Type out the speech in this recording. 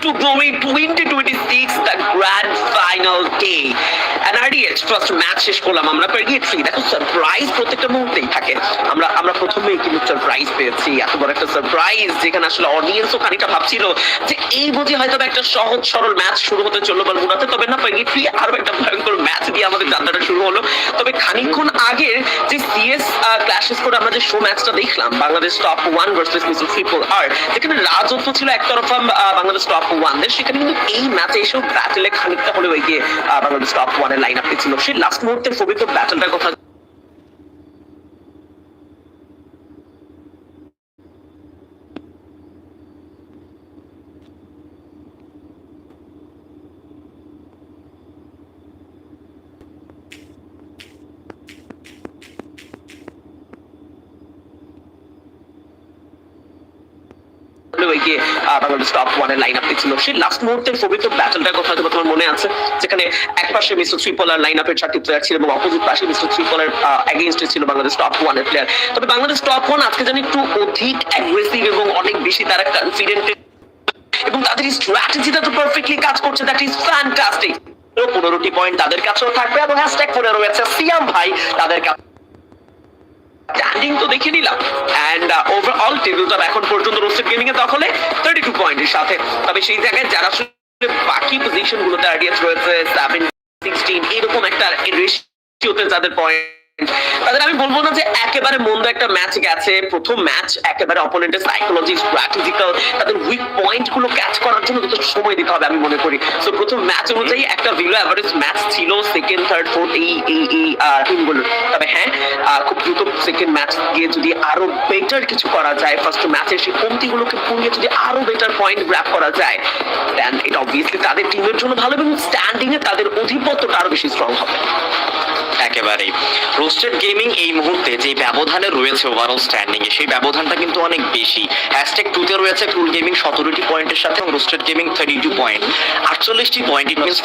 to going 2026 the grand final day. And RDH first match শেষ করলাম, আমরা পেরিয়েছি দেখো সারপ্রাইজ প্রত্যেকটা মুহূর্তেই থাকে। আমরা আমরা প্রথমেই কিন্তু সারপ্রাইজ পেয়েছি। এত বড় একটা সারপ্রাইজ যেখানে আসলে অডিয়েন্সও খানিকটা ভাবছিল যে এই বুঝি হয়তো একটা সহজ, সরল ম্যাচ শুরু হতে চলল বলগুনাতে তবে না পেরিয়েছি আরও একটা ভয়ঙ্কর ম্যাচ দিয়ে আমাদের যাত্রাটা শুরু হলো। তবে খানিকক্ষণ আগের যে সিএস ক্লাশেস করে আমরা যে শো ম্যাচটা দেখলাম, বাংলাদেশ টপ ওয়ান ভার্সেস মিসল ট্রিপল আর যেখানে রাজত্ব ছিল একতরফা বাংলাদেশ টপ ওয়ান সেখানে কিন্তু এই ম্যাচে এসেও ব্যাটেলে খানিকটা হলেও এগিয়ে বাংলাদেশ টপ ওয়ানের লাইন আপে ছিল সেই লাস্ট মুহূর্তের পবিত্র ব্যাটলটার কথা এগিয়ে আহ, বাংলাদেশ টপ ওয়ানের লাইন আপে ছিল সেই লাস্ট মুহূর্তের পবিত্র ব্যাটেলটার কথা হয়তো তোমার মনে আছে যেখানে এক পাশে মিস্টার লাইন আপের চারটি প্লেয়ার ছিল এবং অপোজিট পাশে মিস্টার এগেইনস্টে ছিল বাংলাদেশ টপ ওয়ানের প্লেয়ার তবে বাংলাদেশ টপ ওয়ান আজকে যেন একটু অধিক অ্যাগ্রেসিভ এবং অনেক বেশি তারা কনফিডেন্ট এবং তাদের স্ট্র্যাটেজিটা তো পারফেক্টলি কাজ করছে। দ্যাট ইজ ফ্যান্টাস্টিক পনেরোটি পয়েন্ট তাদের কাছেও থাকবে এবং হ্যাশট্যাগ পনেরো রয়েছে সিয়াম ভাই তাদের কাছে স্ট্যান্ডিং তো দেখে নিলাম। অ্যান্ড ওভারঅল টেবিল টপ এখন পর্যন্ত রোস্টেড গেমিং এর দখলে থার্টি টু পয়েন্টের সাথে। তবে সেই জায়গায় যারা বাকি পজিশন গুলোতে আইডিয়াস রয়েছে সেভেন সিক্সটিন এরকম একটা রেশিওতে যাদের পয়েন্ট তাদের আমি বলব না যে একেবারে মন্দ একটা ম্যাচ গেছে। প্রথম ম্যাচ একেবারে অপোনেন্টের সাইকোলজি স্ট্র্যাটেজিক্যাল তাদের উইক পয়েন্টগুলো ক্যাচ করার জন্য সময় দিতে হবে আমি মনে করি। সো প্রথম ম্যাচ অনুযায়ী একটা ভিলো অ্যাভারেজ ম্যাচ ছিল সেকেন্ড থার্ড ফোর্থ এই এই এই তবে হ্যাঁ খুব দ্রুত সেকেন্ড ম্যাচ গিয়ে যদি আরও বেটার কিছু করা যায় ফার্স্ট ম্যাচের সেই কমতিগুলোকে পুড়িয়ে যদি আরও বেটার পয়েন্ট গ্র্যাপ করা যায় দেন এটা অবভিয়াসলি তাদের টিমের জন্য ভালো এবং স্ট্যান্ডিং এ তাদের অধিপত্যটা আরও বেশি স্ট্রং হবে। একেবারেই। রোস্টেড গেমিং এই মুহূর্তে যে ব্যবধানে রয়েছে ওভারঅল স্ট্যান্ডিং এ, সেই ব্যবধানটা কিন্তু অনেক বেশি। হ্যাশট্যাগ টুতে রয়েছে কুল গেমিং সতেরোটি পয়েন্টের সাথে এবং roasted gaming thirty two point আটচল্লিশটি point it means